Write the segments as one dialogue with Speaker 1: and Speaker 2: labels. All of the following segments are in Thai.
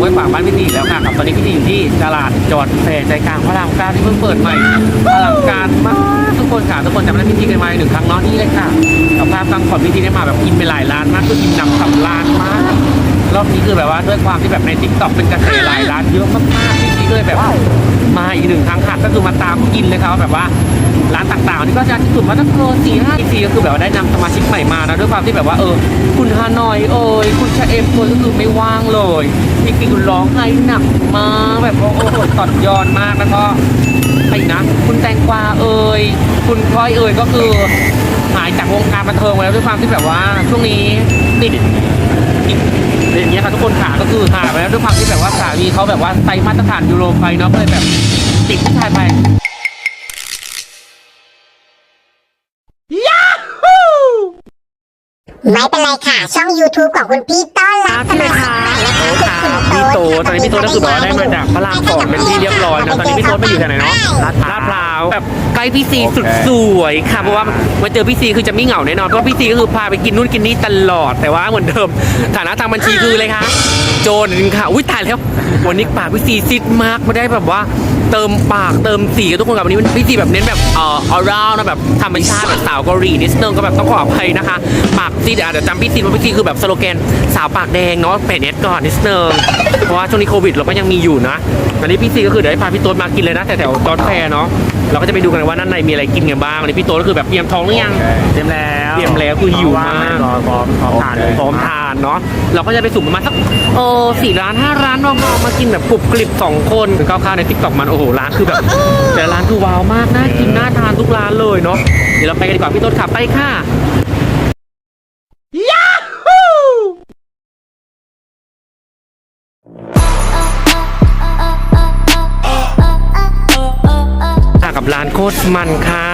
Speaker 1: ห้วยขวางบ้านพี่ตีแล้วค่ะกับตอนนี้พี่ตีอยู่ที่ตลาดจอดแฟร์ใจกลางพระรามเก้าที่เพิ่งเปิดใหม่อลังการมาก คนค่ะทุกคนจำได้พี่ซีกันมาหนึ่งครั้งเนาะนี่เลยค่ะกับภาพกลางขอนพี่ซีได้มาแบบกินไปหลายร้านมากคือกินนำสำร้านมากรอบนี้คือแบบว่าด้วยความที่แบบในทิกตอกเป็นกระแสหลายร้านเยอะมากๆพี่ซีก็เลยแบบมาอีกหนึ่งครั้งค่ะก็คือมาตามกินเลยครับแบบว่าร้านต่างๆนี่ก็จะที่สุดมาตั้งโลสี่ห้าทีก็คือแบบว่าได้นำสมาชิกใหม่มานะด้วยความที่แบบว่าเออ คุณฮานอยเอยคุณชาเอมตัวก็คือไม่ว่างเลยพี่ซีคุณร้องไห้หนักมากแบบโอ้โหตอดยอนมากแล้วก็ไอ้นะคุณแตงกวาเอ่ยคุณก้อยเอ่ยก็คือหายจากวงการบันเทิงไปแล้วด้วยความที่แบบว่าช่วงนี้ติดอย่างเงี้ยค่ะทุกคนขาก็คือหาไปแล้วด้วยความที่แบบว่าสามีเขาแบบว่าไซมาตรฐานยูโรไปเนาะก็เลยแบบติดผู้ชายไป
Speaker 2: ไม่เป็นไรค่ะ ช่อง YouTube ของคุณพี่ต้อนรับสมาชิกใหม่ คะ
Speaker 1: โอ้ครับ
Speaker 2: คุณ
Speaker 1: พี่โตตอนนี้พี่โตก็คือแบบว่าได้มาจากพระรามสองเป็นที่เรียบร้อยนะตอนนี้พี่โตไปอยู่ที่ไหนเนาะลาดพร้าวแบบใกล้พี่ซีสุดสวยค่ะเพราะว่ามาเจอพี่ซีคือจะไม่เหงาแน่นอนเพราะพี่ซีก็คือพาไปกินนู่นกินนี่ตลอดแต่ว่าเหมือนเดิมฐานะทางบัญชีคือเลยคะโจรค่ะอุ้ยตายแล้ววันนี้ปากพี่ซีซิดมากไม่ได้แบบว่า เติมปากเติมสีกับทุกคนกับวันนี้พี่จีแบบเน้นแบบเอ่อออร่านะแบบธรรมชาติแบบสาวเกาหลีนิดนึงก็แบบต้องขออภัยนะคะ ปากซีดอาจจะจำพี่จีว่าพี่จีคือแบบสโลแกนสาวปากแดงเนาะเป็ดเน็ตก่อนนิดนึง ราะว่าช่วงนี้โควิดเราก็ยังมีอยู่นะวันนี้พี่ซีก็คือเดี๋ยวให้พาพี่โต๊ดมากินเลยนะแถวๆจอร์ดแฟร์เนาะ เราก็จะไปดูกันว่าด้านในมีอะไรกินกันบ้างวันนี้พี่โต๊ดก็คือแบบเตรียมท้องหรือยัง
Speaker 3: เตรียมแล้ว
Speaker 1: เตรียมแล้วคือหิวมาก
Speaker 3: รอพร้อมพร้อมทานเลย
Speaker 1: พร้อมทานเนาะ เราก็จะไปสุ่มประมาณสักเออสี่ร้านห้าร้านเรามากินแบบกรุบกริบสองคนก้าวข้าวในทิกตอกมันโอ้โหร้านคือแบบ แต่ร้านคือว้าวมากน่ากินน่าทานทุกร้านเลยเนาะ เดี๋ยวเราไปกันดีกว่าพี่ต้นขับไปค่ะ ตรมันค่ะ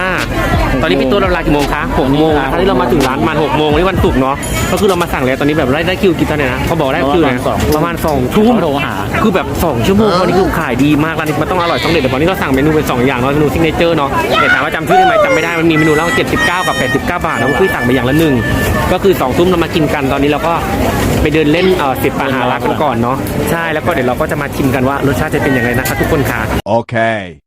Speaker 1: ตอนนี้พี่ตัวเราเวลากี่โมงคะหกโมงตอนนี้เรามาถึงร้านประมาณหกโมงวันนี้วันศุกร์เนาะ ก็คือเรามาสั่งแล้วตอนนี้แบบได้ได้คิวกี่ตอนเนี่ยนะเขาบอกได้คิวเนี่ยประมาณสองทุ่ม
Speaker 3: เขาโทรหา
Speaker 1: คือแบบสองชั่วโมงวันนี้คือขายดีมากร้านนี้มันต้องอร่อยต้องเด็ดแต่ตอนนี้เราสั่งเมนูเป็นสองอย่างเนาะเมนูซิกเนเจอร์เนาะแต่ถามว่าจำชื่อได้ไหมจำไม่ได้มันมีเมนูแล้วเจ็ดสิบเก้ากับแปดสิบเก้าบาทแล้วก็คือสั่งไปอย่างละหนึ่งก็คือสองทุ่มเรามากินกันตอนนี้เราก็ไปเดินเล่นเอ่อสิบปาหารักกันก่อนเนาะใช่แล้วก็เดี๋ยวเราก็จะมาชิมกันว่ารสชาติจะเป็นยังไงนะคะทุกคนค่ะ
Speaker 4: Okay.
Speaker 1: ค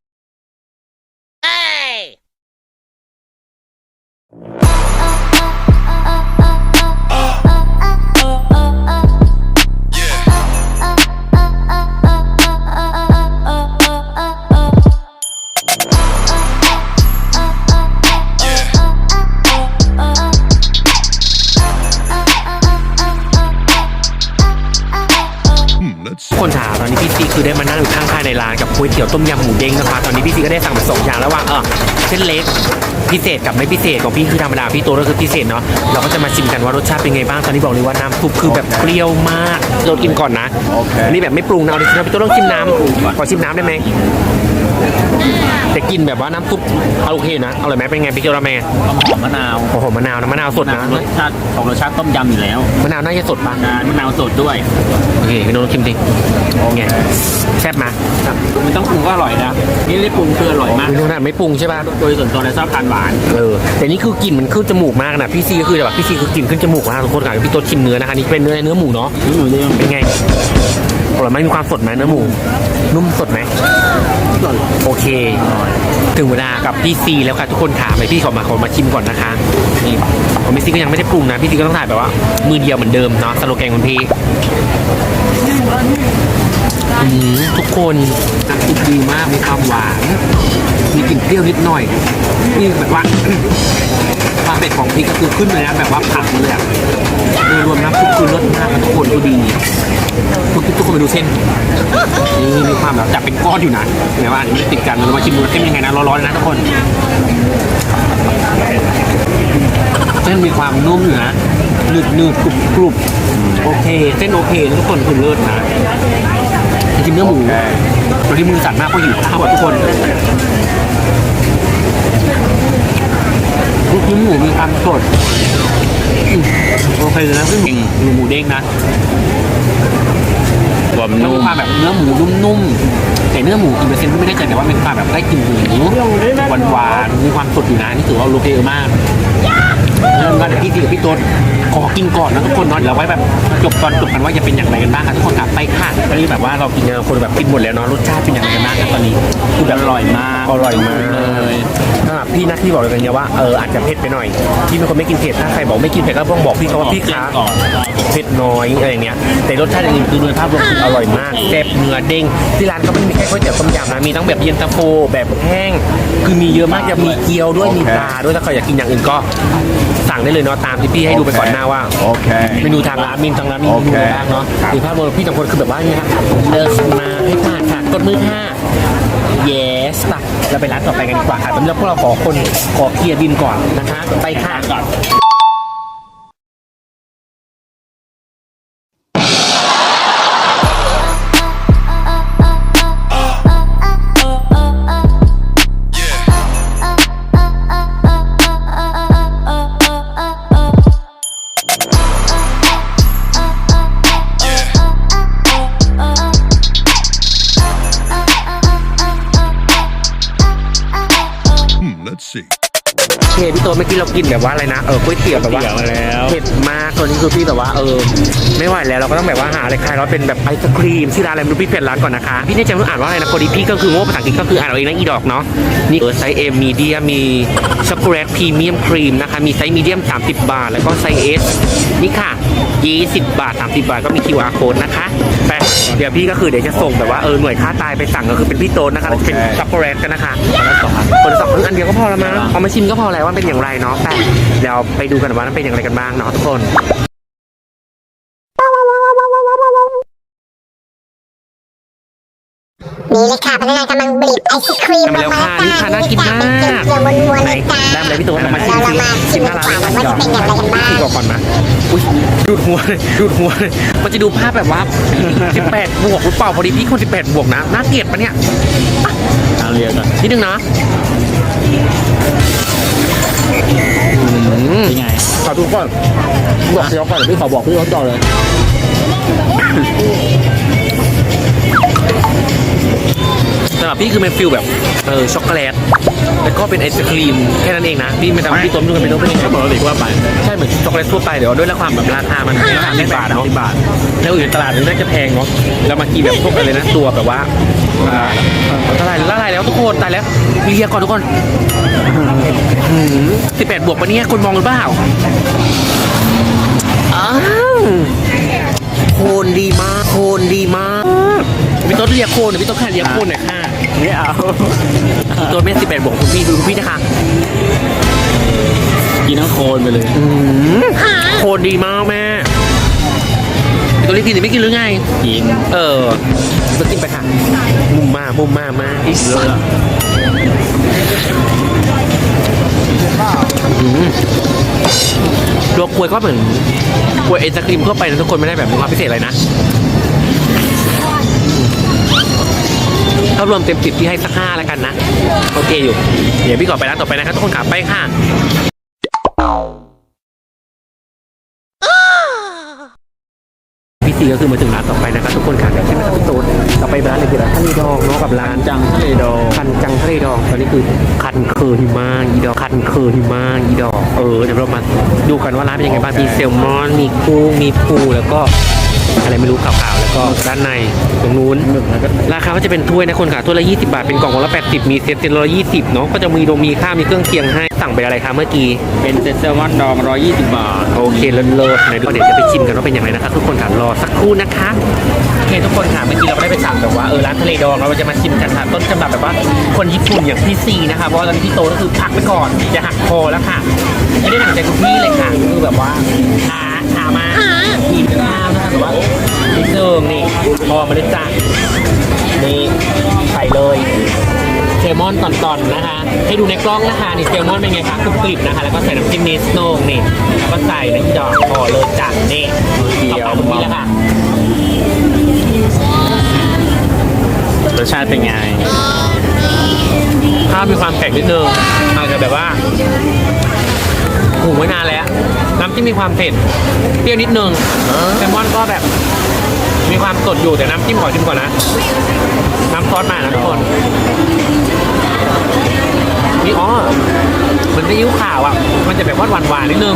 Speaker 1: คนถามตอนนี้พี่ซีคือได้มานั่งอยู่ข้างๆในร้านกับก๋วยเตี๋ยวต้มยำหมูเด้งนะคะ ตอนนี้พี่ซีก็ได้สั่งมาสองอย่างแล้วว่าเออเส้นเล็กพิเศษกับไม่พิเศษของพี่คือธรรมดาพี่โตก็คือพิเศษเนาะเราก็จะมาชิมกันว่ารสชาติเป็นไงบ้างตอนนี้บอกเลยว่าน้ำซุปคือแบบเปรี้ยวมากเรากินก่อนนะ
Speaker 4: อั
Speaker 1: นนี้แบบไม่ปรุงนะเอาดิพี่โตต้องชิมน้ำขอชิมน้ำได้ไหม แต่กินแบบว่าน้ำซุปเอาโอเคนะเอาเลยไหมเป็นไงพี่โตราแม่
Speaker 3: หอมมะนาว
Speaker 1: โอ้โหมะนาวนะมะนาวสดนะ
Speaker 3: รสชาติของรสชาติต้มยำอยู่แล้ว
Speaker 1: มะนาวน่าจะสดปะ
Speaker 3: นะมะนาวสดด้วย
Speaker 1: โอเคพี่โตลองชิมดิไงแซ่บไหม
Speaker 3: ไม่ต้องปรุงก็อร่อยนะนี่ได้ปรุงคืออร่อยมาก
Speaker 1: พี่โตน่ะไม่ปรุงใช่ปะ
Speaker 3: โดยส่วนตัวเลยชอบทานหวาน
Speaker 1: เออแต่นี่คือกลิ่นมันขึ้นจมูกมากนะพี่ซีก็คือแบบพี่ซีคือกลิ่นขึ้นจมูกมากทุกคนค่ะพี่โต๊ดชิมเนื้อนะคะนี่เป็นเนื้อเนื้อหมูเนาะ
Speaker 3: นี่หมูเด้ง
Speaker 1: เป็นไงอร่อยไหมมีความสดไหมเนื้อหมูนุ่มสดไหม โอเค ถึงเวลากับพี่ซีแล้วค่ะทุกคนค่ะไปพี่ขอมาขอมาชิมก่อนนะคะนี่ของพี่ซีก็ยังไม่ได้ปรุงนะพี่ซีก็ต้องถ่ายแบบว่า มือเดียวเหมือนเดิมเนาะสโลแกนคุณพี่ทุกคนน้ำซุปดีมากมีความหวาน มีกลิ่นเปรี้ยวนิดหน่อยนี่แบบว่าความเผ็ดของพริกก็คือขึ้นเลยนะแบบว่าผักเลยอะโดยรวมน้ำซุปคือรสมากทุกคนคือดี ทุกทุกคนไปดูเส้นนี่มีความแบบจับเป็นก้อนอยู่นะเห็นไหมว่าอันนี้ไม่ติดกันเรามาชิมดูเส้นยังไงนะร้อนๆนะทุกคนเส้นมีความนุ่มอยู่นะหนึบหนึบกรุบกรุบโอเค เส้นโอเคทุกคนคือเลิศนะจริงๆเนื้อหมูตอนที่มือสั่นมากเพราะหิวข้าวทุกคนลูกชิ้นหมูมีความสด เคเลยนะซึ่งหมูหมูเด้งนะ
Speaker 3: ความ
Speaker 1: แล้ว
Speaker 3: นุ่
Speaker 1: มี
Speaker 3: ม
Speaker 1: ความแบบเนื้อหมูนุ่มๆแต่เนื้อหมูกี่เปอร์เซ็นต์ก็ไม่แน่ใจแต่ว่ามีความแบบได้กลิ่นหมูหวานๆมีความสดอยู่นะนี่ถือว่าโอเคมาก เริ่มกันเดี๋ยวพี่ตีกับพี่ต้นขอกินก่อนนะทุกคนเนาะเดี๋ยวไว้แบบจบตอนจบกันว่าจะเป็นอย่างไรกันบ้างครับทุกคนครับไปค่ะตอนนี้แบบว่าเรากินกันคนแบบกินหมดแล้วเนาะรสชาติเป็นอย่างไรกันบ้างครับตอนนี้คือแบบ
Speaker 3: อร่อยมาก
Speaker 1: อร่อยมาก
Speaker 3: เลย
Speaker 1: ถ้าพี่นะที่บอกเลยกันเนี่ยว่าเอออาจจะเผ็ดไปหน่อยพี่เป็นคนไม่กินเผ็ดถ้าใครบอกไม่กินเผ็ดก็ต้องบอกพี่เขาว่าพี่คะ
Speaker 3: ก่อน
Speaker 1: เผ็ดน้อยอะไรเงี้ยแต่รสชาติอื่นๆคือโดยภาพรวมคืออร่อยมากแซ่บเนื้อเด้งที่ร้านเขาไม่มีแค่ก๋วยเตี๋ยวต้มยำนะมีทั้งแบบเย็นตาโฟแบบแห้ง คือมีเยอะมากจะมีเกี๊ยวด้วยมีปลาด้วยถ้าใครอยากกินอย่างอื่นก็สั่งได้เลยเนาะตามที่พี่ให้ดูไปก่อนหน้าว่า
Speaker 4: Okay.
Speaker 1: เมนูทางร้านมีทางร้านมีเมนู
Speaker 4: โอเค
Speaker 1: อะไรบ้างเนาะมีภาพรวมพี่สองคนคือแบบว่านี่ครับเดินมาให้ผ่านค่ะกดมือค่ะ yes ป่ะเราไปร้านต่อไปกันดีกว่าค่ะตอนนี้เราพวกเราขอคนขอเคลียร์ดินก่อนนะคะ ไปค่ะก่อน นแบบว่าอะไรนะ เออก๋วยเตี๋ยวแบบว่า
Speaker 3: เตี๋ยวมาแล้
Speaker 1: คือพี่แบบว่าเออ ไม่ไหวแล้วเราก็ต้องแบบว่าหาอะไรคลายร้อนเป็นแบบไอศครีมที่ร้านอะไรไม่รู้พี่เปลี่ยนร้านก่อนนะคะ พี่แน่ใจว่าอ่านว่าอะไรนะพอดีพี่ก็คือโง่ภาษาอังกฤษก็คืออ่านเอาเองนะอีดอกเนาะนี่เออไซส์เอ็มมีเดียมีช็อกโกแลตพรีเมียมครีมนะคะมีไซส์มีเดียม 30 บาท แล้วก็ไซส์เอสนี่ค่ะ 20 บาท 30 บาทก็มี QR code นะคะไปเดี๋ยวพี่ก็คือเดี๋ยวจะส่งแบบว่าเออหน่วยค่าตายไปสั่งก็คือเป็นพี่โตนนะคะแล้วจะเป็นช็อกโกแลตกันนะคะคนละสองคนละสองอันเดียวก็พอแล้วมั้งเอามาชิมก็พอแล้วว่าเป็นอย่างไรเนาะแต่เดี๋ยวไปดูกันว่ามันเป็นอย่างไรกันบ้างเนาะทุกคน
Speaker 2: นี่เลยค่ะพนักงานกำลังบีบ ไอศครีมลงมาแล้ว
Speaker 1: นี่ค่ะน่ากินมาก
Speaker 2: เป็นเกลียวๆม้วนๆ
Speaker 1: ไหน
Speaker 2: เลยจ้า
Speaker 1: ได้เลยพี่โตนเอามาชิม
Speaker 2: เรา
Speaker 1: สิ
Speaker 2: มาชิม
Speaker 1: หน้าร้าน
Speaker 2: ดีกว่าว่าจะเป็นอย่างไรกันบ้าง
Speaker 1: พี่บอกก่อนนะอุ้ยดูดหัวเลยดูดหัวเลยมันจะดูภาพแบบว่า 18 บวกหรือเปล่าพอดีพี่คน 18 บวกนะน่าเกลียดปะเนี่ย
Speaker 3: เอาเรียนก่อน
Speaker 1: นิดนึงนะอืม
Speaker 3: เป็นไง
Speaker 1: ขอดูก่อนบอกพี่เขาก่อนเดี๋ยวพี่ขอบอกพี่เขาต่อเลย สำหรับพี่คือเป็นฟิลแบบเออช็อกโกแลตแล้วก็เป็นไอศครีมแค่นั้นเองนะพี่ไม่ทำพี่ต้มดูกันเป็นต้มเป็นยังไง
Speaker 3: ก็ปกติว่าไป
Speaker 1: ใช่เหมือนช็อกโกแลตทั่วไปเดี๋ยวด้วยราคาแบบราคามันราคาไม่บาทเนาะ
Speaker 3: บาท
Speaker 1: แล้วอื่นตลาดนึงน่าจะแพงเนาะแล้วมากินแบบพวกอะไรนะตัวแบบว่าอ่าละลายละลายแล้วทุกคนตายแล้วมีเรียกก่อนทุกคนสิบแปดบวกปะเนี่ยคนมองหรือเปล่าอ้าวโคนดีมากโคนดีมากพี่ต้นเรียกโคนหรือพี่ต้นแค่เรียกโคนหน่อยค่ะ
Speaker 3: ไม่เอา
Speaker 1: ตัวเมสสิบแปดบวกคุณพี่ดูคุณพี่นะคะ
Speaker 3: กินทั้งโคนไปเลย
Speaker 1: โคนดีมากแม่ตัวนี้กินหรือไม่กินหรือไง
Speaker 3: กิน
Speaker 1: เออจะกินไปค่ะ มุมมามุมมามาอีก
Speaker 3: เยอะ
Speaker 1: ตัวกล้วยก็เหมือนกล้วยไอศครีมทั่วไปนะทุกคนไม่ได้แบบมีความพิเศษอะไรนะ ถ้ารวมเต็มสิบที่ให้สักห้าแล้วกันนะโอเคอยู่เดี๋ยวพี่ขอไปร้านต่อไปนะครับทุกคนขับไปค่ะพี่ซีก็คือมาถึงร้านต่อไปนะครับทุกคนค่ะเดี๋ยวใช่ไหมครับพี่ตูนต่อไปร้านอะไรคือร้านทะเลดองเนาะกับร้าน
Speaker 3: จังทะเลดอง
Speaker 1: คันจังทะเลดองตอนนี้คือคันเคอหิมากอีดอกคันเคอหิมากอีดอกเออเดี๋ยวเรามาดูกันว่าร้านเป็นยังไงบ้างมีแซลมอนมีกุ้งมีปูแล้วก็ อะไรไม่รู้ขาวๆแล้วก็ด้านในตรงนู้น ราคาก็จะเป็นถ้วยนะคนค่ะถ้วยละ 20 บาท เป็นกล่องละ80 มีเซตเซตละ20เนาะก็จะมีโดมีข้าวมีเครื่องเคียงให้สั่งไปอะไรคะเมื่อกี้
Speaker 3: เป็นเซตแซลมอนดอง 120 บาท
Speaker 1: โอเคเลิศเลิศไหนดูเดี๋ยวจะไปชิมกันว่าเป็นยังไงนะครับทุกคนค่ะรอสักครู่นะคะโอเคทุกคนค่ะเมื่อกี้เราก็ได้ไปสั่งแบบว่าเออร้านทะเลดองเราจะมาชิมกันค่ะต้นฉบับแบบว่าคนญี่ปุ่นอย่างพี่ซีนะคะเพราะว่าตอนนี้พี่โตก็คือพักไปก่อนจะหักคอแล้วค่ะไม่ได้หนังใจคุณพี่เลยค่ะคือแบบว่าขาขามากินข้าวนะคะ แบบว่านิดนึงนี่พอมาเลยจ้ะนี่ใส่เลยเซลมอนตอนๆนะคะ ให้ดูในกล้องนะคะนี่เซลมอนเป็นไงคะกรุบกริบนะคะ แล้วก็ใส่น้ำจิ้มนิสโนงนี่แล้วก็ใส่ในที่ดอกพอเลยจ้ะนี่เข้าปากคุณพี่แล้วค่ะ
Speaker 3: รสชาติเป็นไง
Speaker 1: ข้าวมีความแข็งนิดนึงอาจจะแบบว่า หุงไว้นานแล้วน้ำจิ้มมีความเผ็ดเปรี้ยวนิดนึงแซลมอนก็แบบ มีความสดอยู่แต่น้ำจิ้มขอชิมก่อนนะ น้ำซอสมานะทุกคนนี่อ๋อมันจะยิ้วขาวอะ มันจะแบบวันหวานนิดนึง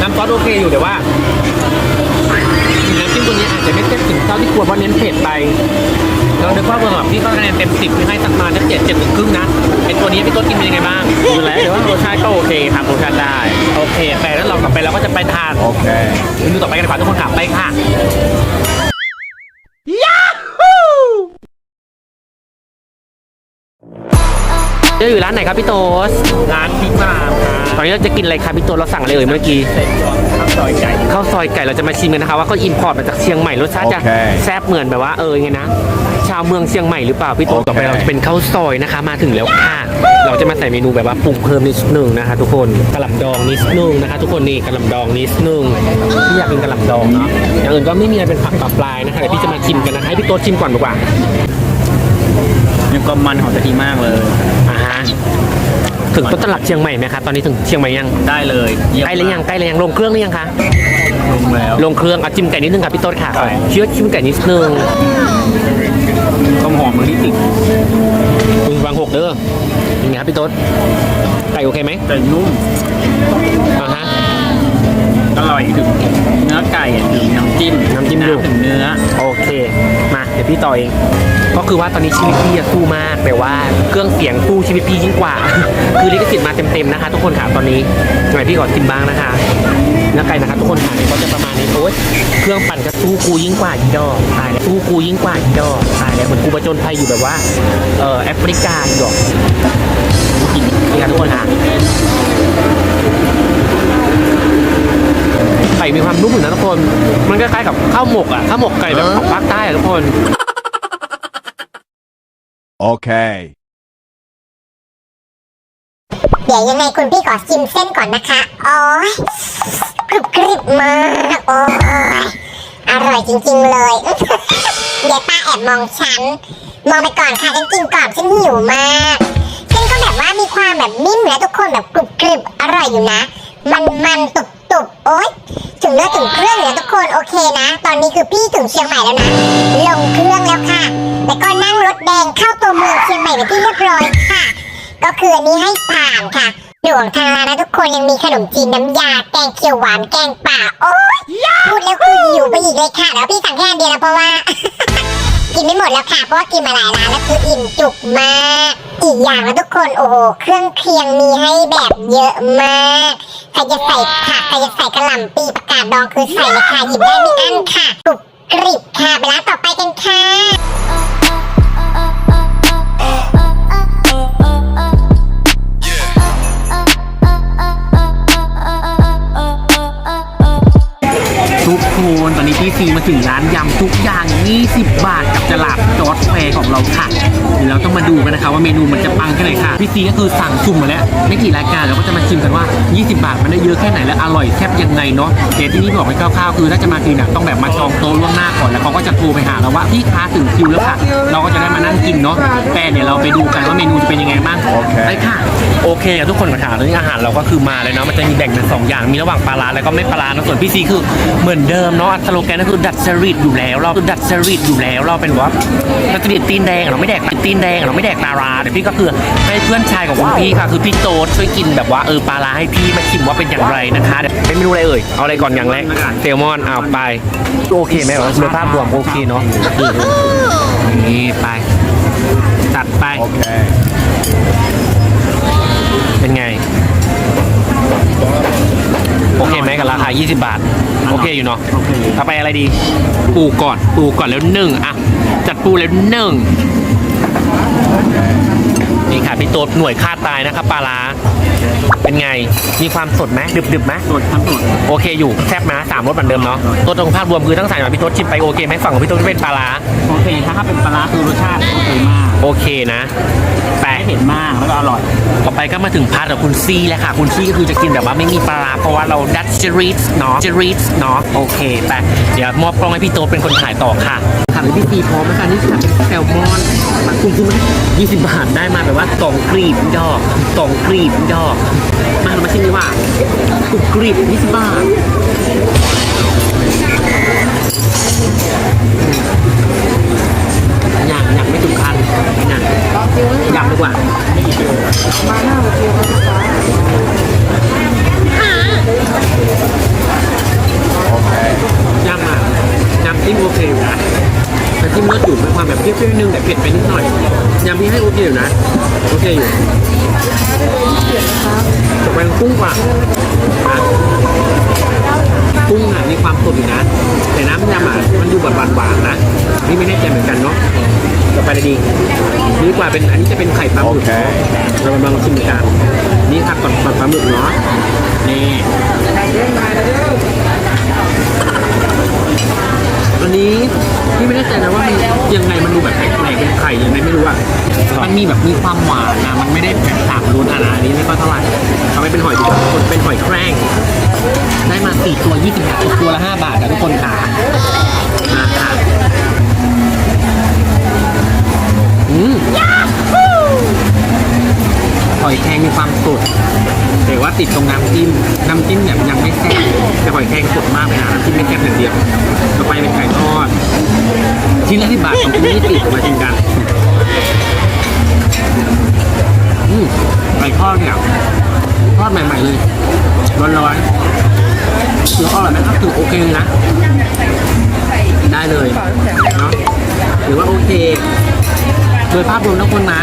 Speaker 1: น้ำซอสโอเคอยู่แต่ว่า ตัวนี้อาจจะไม่เต็มถึงเท่าที่ควรเพราะเน้นเผ็ดไปเราคิดว่าเบอร์แบบพี่ก็คะแนนเต็มสิบคือให้สักประมาณสักเจ็ดเจ็ดถึงครึ่งนะเป็นตัวนี้พี่ต้นกินเป็นยังไงบ้าง
Speaker 3: อยู่แล้วแต่ว่ารสชาติก็โอเคครับรสชาติได้
Speaker 1: โอเคแต่แล้วเรากลับไปเราก็จะไปทาน
Speaker 3: โอเค
Speaker 1: เมนูต่อไปกันดีกว่าทุกคนค่ะไปค่ะเจออยู่ร้านไหนครับพี่โต๊ส
Speaker 3: ร้านพิมามครับ
Speaker 1: ตอนนี้เราจะกินอะไรครับพี่โต๊สเราสั่งอะไรเอ่ยเมื่อกี้
Speaker 3: เสร็จก่อนข้าวซอยไก่
Speaker 1: ข้าวซอยไก่เราจะมาชิมกันนะคะว่าเขาอินพอร์ตมาจากเชียงใหม่รสชาติจะ
Speaker 3: โอเค
Speaker 1: แซ่บเหมือนแบบว่าเออไงนะชาวเมืองเชียงใหม่หรือเปล่าพี่โต๊ส
Speaker 3: โอเค
Speaker 1: ต่อไปเราจะเป็นข้าวซอยนะคะ มาถึงแล้วค่ะเราจะมาใส่เมนูแบบว่าปรุงเพิ่มนิดนึงนะคะ ทุกคนกระหล่ำดองนิดนึงนะคะ ทุกคนนี่กระหล่ำดองนิดนึงพี่อยากกินกระหล่ำดองเนาะอย่างอื่นก็ไม่มีอะไรเป็นผักปลาปลายนะคะเดี๋ยวพี่จะมาชิมกันนะคะให้พี่โต๊สชิมก่อนดีกว่า
Speaker 3: ยังก็มันหอมกะทิมากเลย
Speaker 1: อ่าฮะ ถึงต้นตลาดเชียงใหม่ไหมคะตอนนี้ถึงเชียงใหม่ยัง
Speaker 3: ได้เลยเยี่ยม
Speaker 1: ใกล้หรือยังใกล้หรือยังลงเครื่องหรือยังคะ
Speaker 3: ลงแล้ว
Speaker 1: ลงเครื่องเอาจิ้มไก่นิดนึงค่ะพี่โต๊ดค่ะ
Speaker 3: ใช่
Speaker 1: เชื่อชิมไก่นิดนึง
Speaker 3: ต้มหอมมันที่ติด
Speaker 1: คุณวางหกเด้อยังไงครับพี่โต๊ดไก่โอเคไหม
Speaker 3: แต่นุ่ม
Speaker 1: อ่าฮะ
Speaker 3: อ ร่อยถึงเนื้อไก่อะถึงน้ำจิ้ม
Speaker 1: น้ำจิ้มอยู่
Speaker 3: ถึงเนื้อ
Speaker 1: โอเค มาเดี๋ยวพี่ต่อเอง ก็คือว่าตอนนี้ชีวิตพี่อะสู้มาก แต่ว่าเครื่องเสียงสู้ชีวิตพี่ยิ่งกว่า คือลิขสิทธิ์มาเต็มๆนะคะ ทุกคนค่ะตอนนี้หน่อยพี่ขอชิมบ้างนะคะเนื้อไก่นะคะทุกคนค่ะเนี่ยก็จะประมาณนี้โอ๊ยเครื่องปั่นก็สู้กูยิ่งกว่าอีดอกตายแล้วสู้กูยิ่งกว่าอีดอกตายแล้วเหมือนกูประจนภัยอยู่แบบว่าเอ่อแอฟริกาอีดอกกินนี่ค่ะทุกคนค่ะไก่ มีความนุ่มอยู่นะทุกคน มันคล้ายๆกับข้าวหมกอะข้าวหมกไก่แบบของภาคใต้อะทุกคน
Speaker 4: Okay.
Speaker 2: เดี๋ยวยังไงคุณพี่ขอชิมเส้นก่อนนะคะ โอ้ยกรุบกริบมาก โอ้ยอร่อยจริงๆเลย เดี๋ยวป้าแอบมองฉัน มองไปก่อนค่ะฉันกินก่อนฉันหิวมากเส้นก็แบบว่ามีความแบบนิ่มนะทุกคนแบบกรุบกริบอร่อยอยู่นะ มันมันตุบตุบๆโอ๊ย รถถึงเครื่องเลยนะทุกคนโอเคนะ ตอนนี้คือพี่ถึงเชียงใหม่แล้วนะ ลงเครื่องแล้วค่ะ แล้วก็นั่งรถแดงเข้าตัวเมืองเชียงใหม่ไปที่เรียบร้อยค่ะ ก็คืออันนี้ให้ผ่านค่ะหลวงทางร้านนะทุกคนยังมีขนมจีนน้ำยา แกงเขียวหวานแกงป่าโอ้ยพูดแล้วคือหิวไปอีกเลยค่ะแล้วพี่สั่งแค่เดียวนะเพราะว่า กินไม่หมดแล้วค่ะ เพราะว่ากินมาหลายร้านแล้วคืออิ่มจุกมาก อีกอย่างนะทุกคนโอ้โหเครื่องเคียงมีให้แบบเยอะมากใครจะใส่ผักใครจะใส่กระหล่ำปีประกาศดองคือใส่เลยค่ะหยิบได้ไม่อั้นค่ะกรุบกริบค่ะไปร้านต่อไปกันค่ะ
Speaker 1: ทุกคนตอนนี้พี่ซีมาถึงร้านยำทุกอย่าง 20 บาท จะหลับ ของเราค่ะเดี๋ยวเราต้องมาดูกันนะคะว่าเมนูมันจะปังแค่ไหนค่ะพี่ซีก็คือสั่งสุ่มมาแล้วไม่กี่รายการเราก็จะมาชิมกันว่า 20 บาทมันได้เยอะแค่ไหนและอร่อยแซ่บยังไงเนาะเดี๋ยวที่นี่บอกไปคร่าวๆคือถ้าจะมากินน่ะต้องแบบมาจองโต๊ะล่วงหน้าก่อนแล้วเขาก็จะโทรไปหาเราว่าพี่ค้าถึงคิวแล้วค่ะ เราก็จะได้มานั่งกินเนาะแต่เดี๋ยวเราไปดูกันว่าเมนูจะเป็นยังไงบ้าง
Speaker 3: โอเค
Speaker 1: ได้ค่ะโอเคครับทุกคนมาถามเรื่องอาหารเราก็คือมาเลยเนาะมันจะมีแบ่งเป็นสองอย่างมีระหว่างปลาร้าแล้วก็ไม่ปลาร้าเนอะส่วนพี่ซีคือเหมือนเดิมเนาะสโลแกนก็คือดัดจริตอยู่แล้ว เราคือดัดจริตอยู่แล้วเราเป็นว่าดัดจริตตีนแดงเราไม่แดกตีนแดงเราไม่แดกปลาร้าเดี๋ยวพี่ก็คือให้เพื่อนชายของคุณพี่ค่ะ คือพี่โต๊ดช่วยกินแบบว่าเออปลาร้าให้พี่มาชิมว่าเป็นอย่างไรนะคะเดี๋ยวเป็นเมนูอะไรเอ่ยเอาอะไรก่อนอย่างแรกเซลมอนเอาไปโอเคไหมคุณภาพรวมโอเคเนาะนี่ไปจัดไป
Speaker 3: Okay.
Speaker 1: เป็นไงโอเคไหมกับราคา 20 บาท โอเคอยู่เนาะ
Speaker 3: โอเค
Speaker 1: ต่อไปอะไรดี ปูก่อน ปูก่อนแล้วหนึ่งอะจัด ปูแล้วหนึ่งนี่ค่ะพี่โต๊ดหน่วยฆ่าตายนะครับปลาร้าเป็นไง มีความสดไหมดึบดึบๆไหม
Speaker 3: สดทั้งสด
Speaker 1: โอเคอยู่แซ่บนะสามรสเหมือนเดิมเนาะตัวตรงภาพรวมคือทั้งสามอย่างพี่โต๊ดชิมไปโอเคไหมฝั่งของพี่โต๊ดเป็นปลาร้า
Speaker 3: โอเคถ้าถ้าเป็นปลาร้าคือรสชาติโอเคมาก
Speaker 1: โอเคนะแต่
Speaker 3: ไม่ เผ็ดมากแล้วก็อร่อย
Speaker 1: ต่อไปก็มาถึงพาร์ทของคุณซีแล้วค่ะ คุณซีก็คือจะกินแบบว่าไม่มีปลาเพราะว่าเราดัชจริสเนาะจริสเนาะโอเคไปเดี๋ยวมอบกล้องให้พี่โตเป็นคนถ่ายต่อค่ะค่ะพี่ซีพร้อมไหมคะนี่ค่ะเป็นแซลมอนมาคุณคุณยี่สิบบาทได้มาแบบว่าสองกรีบดอกสองกรีบดอกมาเรามาชิมดีกว่ากรุบกรีบยี่สิบบาทอย่างอย่างไม่ถึงคันน กว่าย่ำอะน้ำจิ้มโอเคอยู่นะแต่จิ้มรสอยู่เป็นความแบบเปรี้ยวๆนึงแต่เผ็ดไปนิดหน่อยยำนี้ให้โอเคอยู่นะโอเคอยู่แต่เป็กุ้งกว่า กุ้งอะมีความสดอยู่นะ แต่น้ำยำอะมันดูแบบหวานๆนะนี่ไม่แน่ใจเหมือนกันเนาะต่อไปเลยดีดีกว่าเป็นอันนี้จะเป็นไข่ปลาหมึกเรามาลองชิมกันนี่ครับก่อนก่อนปลาหมึกเนาะนี่อันนี้ พี่ไม่แน่ใจนะว่ามันยังไงมันดูแบบแปลกๆเป็นไข่ยังไงไม่รู้อะมันมีแบบมีความหวานนะมันไม่ได้แบบสามรสอะนะอันนี้ไม่ค่เท่าไหร่เขาไม่เป็นหอยดีกว่าเป็นหอยแครงได้มาสี่ตัวยี่สิบบาทตกตัวละห้าบาทนะทุกคนค่ะมาค่ะอืมหอยแครงมีความสดแต่ว่าติดตรงน้ำจิ้มน้ำจิ้มเนี่ยยังไม่แซ่บแต่หอยแครงสดมากเลยนะน้ำจิ้มไม่แซ่บอย่างเดียวต่อไปเป็นไก่ทอด ชิ้นละสิบบาทของคุณนยี่สิบมาจริงกันอืมไก่ทอดเนี่ยทอดใหม่ๆเลยร้อนๆแล้วอร่อยไหมครับถือโอเคเลยนะ ได้เลยเนาะหรือว่าโอเค โดยภาพรวมทุกคนนะ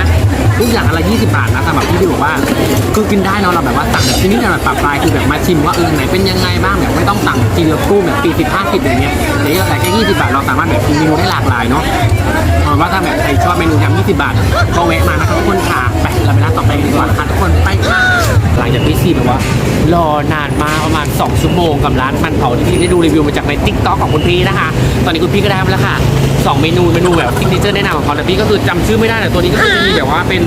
Speaker 1: ทุกอย่างอะไร20 บาทนะสำหรับที่พี่บอกว่าคือกินได้เนาะเราแบบว่าสั่งแบบที่นี่แบบปรับปลายคือแบบมาชิมว่าเออไหนเป็นยังไงบ้างแบบไม่ต้องสั่งทีเดียวตู้แบบ 40 50อย่างเงี้ยแต่นี่แต่แค่20 บาทเราสามารถแบบกินเมนูได้หลากหลายเนาะเอาว่าถ้าแบบใครชอบเมนูยำ20 บาทก็แวะมานะครับทุกคนค่ะไปเราไปร้านต่อไปกันดีกว่านะคะทุกคนไปค่ะหลังจากที่ซีแบบว่ารอนานมากประมาณ 2 ชั่วโมงกับร้านมันเผาที่พี่ได้ดูรีวิวมาจากในติ๊กต็อกของคุณพี่นะคะ ตอนนี้คุณพี่ก็ได้มาแล้วค่ะ สองเมนูเมนูแบบซิกเนเจอร์แนะนำของเขาแต่พี่ก็คือจำชื่อไม่ได้แต่ตัวนี้ก็คือจะมีแบบว่าเป็น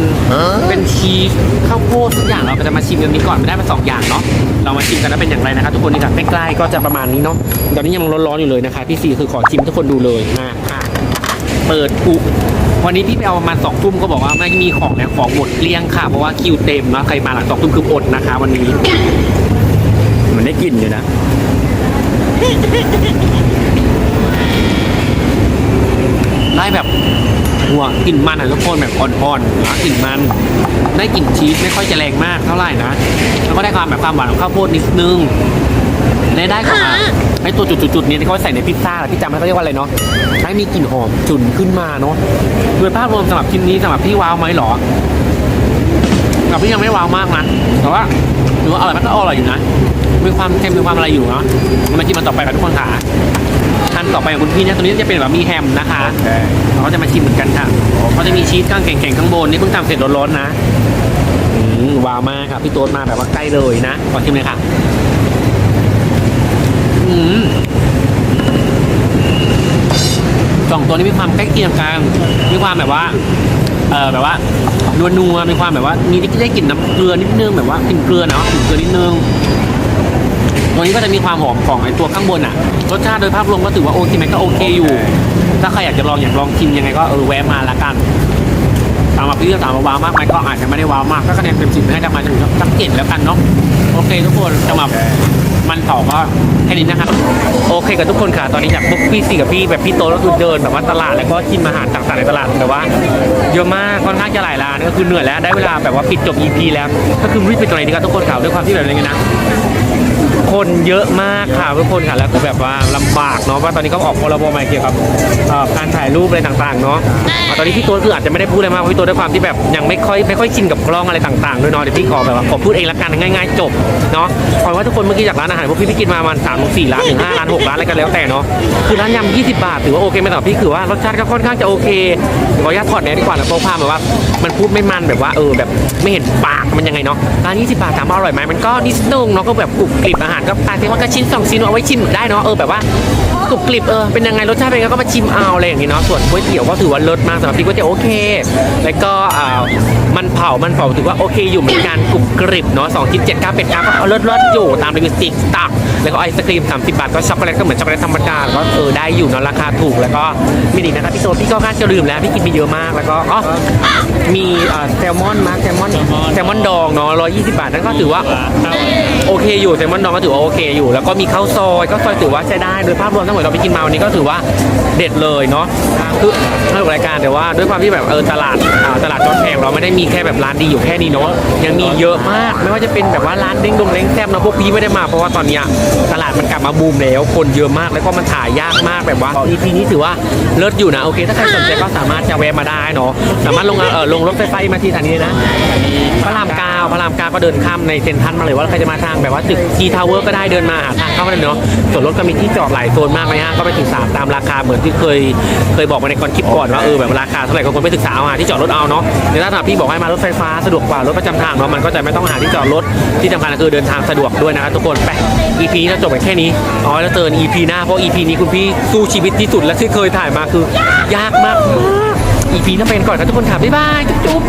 Speaker 1: เป็นชีสข้าวโพดทุกอย่างเราก็จะมาชิมกันนี้ก่อนไม่ได้มาสองอย่างเนาะเรามาชิมกันว่าเป็นอย่างไรนะคะทุกคนนี่ค่ะใกล้ๆก็จะประมาณนี้เนาะตอนนี้ยังร้อนๆอยู่เลยนะคะพี่ซีคือขอชิมให้ทุกคนดูเลยมาค่ะเปิดอุวันนี้พี่ไปเอาประมาณสองทุ่มก็บอกว่าไม่มีของแล้วของหมดเกลี้ยงค่ะเพราะว่าคิวเต็มนะใครมาหลังสองทุ่มคืออดนะคะ วันนี้
Speaker 3: มันได้กลิ่นอยู่นะ
Speaker 1: ได้แบบหัวกลิ่นมันอะทุกคนแบบอ่อนๆนะกลิ่นมัน ได้กลิ่นชีสไม่ค่อยจะแรงมากเท่าไหร่นะ แล้วก็ได้ความแบบความหวานของข้าวโพดนิดนึงและได้ของอะไอ้ตัวจุดๆๆเนี่ยที่เขาใส่ในพิซซ่าที่จำไม่เขาเรียกว่าอะไรเนาะให้มีกลิ่นหอมฉุนขึ้นมาเนาะโดยภาพรวมสำหรับชิ้นนี้สำหรับพี่ว้าวไหมหรอสำหรับพี่ยังไม่ว้าวมากนะแต่ว่าถือว่าอร่อยมันก็อร่อยอยู่นะมีความเค็มมีความอะไรอยู่เนาะมาชิมมันต่อไปกันทุกคนค่ะทัน ต่อไปของคุณพี่เนี่ยตัวนี้จะเป็นแบบมีแฮมนะคะเราก็จะมาชิมเหมือนกันค่ะเขาจะมีชีสข้างแข็งๆข้างบนนี่เพิ่งทำเสร็จร้อนๆนะอืมว้าวมากครับพี่โต๊ดมาแบบว่าใกล้เลยนะขอชิมเลยค่ะอืมสองตัวนี้มีความใกล้เคียงกันมีความแบบว่าเออแบบว่านัวนัวๆมีความแบบว่ามีได้กลิ่นน้ำเกลือนิดนึงแบบว่ากลิ่นเกลือเนาะกลิ่นเกลือนิดนึงตัวนี้ก็จะมีความหอมของไอตัวข้างบนอะ รสชาติโดยภาพรวมก็ถือว่าโอเคไหมก็โอเคอยู่ ถ้าใครอยากจะลองอยากลองชิมยังไงก็เออแวะมาละกันสำหรับพี่ก็ถามว่าว้าวมากไหมก็อาจจะไม่ได้ว้าวมากก็คะแนนเต็มสิบให้ได้มาถึงสักเจ็ดแล้วกันเนาะโอเคทุกคนสำหรับมันเผาก็แค่นี้นะครับโอเคกับทุกคนค่ะตอนนี้จากพวกพี่สี่กับพี่แบบพี่โตก็คือเดินแบบว่าตลาดแล้วก็ชิมอาหารต่างๆในตลาดแต่ว่าเยอะมากค่อนข้างจะหลายร้านก็คือเหนื่อยแล้วได้เวลาแบบว่าปิดจบ EP แล้ว ก็คือรีบไปตรงไหนดีครับทุกคนข่าวด้วยความที่แบบอะไรเงี้ยนะ คนเยอะมากค่ะทุกคนค่ะแล้วคือแบบว่าลำบากเนาะว่าตอนนี้ก็ออกพรบใหม่เกี่ยวกับเอ่อการถ่ายรูปอะไรต่างๆเนาะอ่าตอนนี้พี่ตัวคืออาจจะไม่ได้พูดอะไรมากเพราะพี่ตัวด้วยความที่แบบยังไม่ค่อยไม่ค่อยชินกับกล้องอะไรต่างๆด้วยเนาะเดี๋ยวพี่ขอแบบว่าขอพูดเองละกันง่าย ๆ จบเนาะขอว่าทุกคนเมื่อกี้จากร้านอาหารพวกพี่พี่กินมาประมาณสามถึงสี่ร้านถึงห้าร้านหกร้านอะไรกันแล้วแต่เนาะคือร้านยำ20บบาทถือว่าโอเคไหมสำหรับพี่คือว่ารสชาติก็ค่อนข้างจะโอเคขออนุญาตถอดแมสดีกว่านะเพราะความแบบว่า มันพูดไม่มันแบบว่าเออแบบไม่เห็นปากมันยังไงเนาะร้าน20บาทถามว่าอร่อยไหมมันก็นิดนึงเนาะก็แบบกรุบกริบอาหารก็ตายที่มันก็ชิ้นสองชิ้นเอาไว้ชิมได้เนาะเออแบบว่า กรุบกริบเออเป็นยังไงรสชาติเป็นยังไงก็มาชิมเอาอะไรอย่างงี้เนาะส่วนก๋วยเตี๋ยวก็ถือว่าเลิศมากสำหรับพี่ก๋วยเตี๋ยวโอเค แล้วก็อ่ามันเผามันเผาถือว่าโอเคอยู่เหมือนกันกรุบกริบเนาะสองชิ้นเจ็ดเก้าเป็ดเก้าก็เลิศเลิศอยู่ตามรีวิวติ๊กตักแล้วก็ไอศครีม30บาทก็ช็อกโกแลตก็เหมือนช็อกโกแลตธรรมดาก็เออได้อยู่เนาะราคาถูกแล้วก็มีดีนะครับพี่โซพี่ก็ค่าจะลืมแล้วพี่กินไปเยอะมากแล้วก็อ๋อมีอ่าแซลมอนมาแซลมอนแซลมอนดองเนาะ120บาทนั่นก็ถือว่าโอเคอยู่แซลมอนดองก็ถือว่าโอเคอยู่ แล้วก็มีข้าวซอยก็ซอยถือว่าใช้ได้โดยภาพรวมทั้งหมดวยเราไปกินมาวันนี้ก็ถือว่าเด็ดเลยเนาะคือสนุกรายการแต่ว่าด้วยความที่แบบเออตลาดตลาดจอดแพงเราไม่ได้มีแค่แบบร้านดีอยู่แค่นี้เนาะยังมีเยอะมาก ไม่ว่าจะเป็นแบบว่าร้านเด้งดงเล้งแซ่บเนาะพวกพี่ไม่ได้มาเพราะว่าตอนนี้ตลาดมันกลับมาบูมแล้ว คนเยอะมากแล้วก็มันถ่ายยากมากแบบว่า EP นี้ถือว่าเลิศอยู่นะโอเค ถ้าใครสนใจก็สามารถจะแวะมาได้เนาะสามารถลงเออลงรถไฟฟ้ามาที่สถานีนะพระรามเก้าพระรามเก้าก็เดินข้ามในเซ็นทรัลมาเลยว่าใครจะมาทางแบบว่าตึกทีทาวเวอร์ก็ได้เดินมาหาทางเข้ามาเลยเนาะส่วนรถก็มีที่จอดหลายโซนมากไหมฮะก็ไปศึกษาตามราคาเหมือนที่เคยเคยบอกมาในก่อนคลิปก่อนว่าเออแบบราคาเท่าไหร่ก็ควรไปศึกษาเอาหาที่จอดรถเอาเนาะเดี๋ยวถ้าถามพี่บอกให้มารถไฟฟ้าสะดวกกว่ารถประจำทางเนาะมันก็จะไม่ต้องหาที่จอดรถที่สำคัญก็คือเดินทางสะดวกด้วยนะครับทุกคนไป EP นี้เราจบไปแค่นี้อ๋อแล้วเจอ EP หน้าเพราะ EP นี้คุณพี่สู้ชีวิตที่สุดและที่เคยถ่ายมาคือยากมาก EP น่าเป็นก่อนครับทุกคนค่ะบ๊ายบายจุ๊บ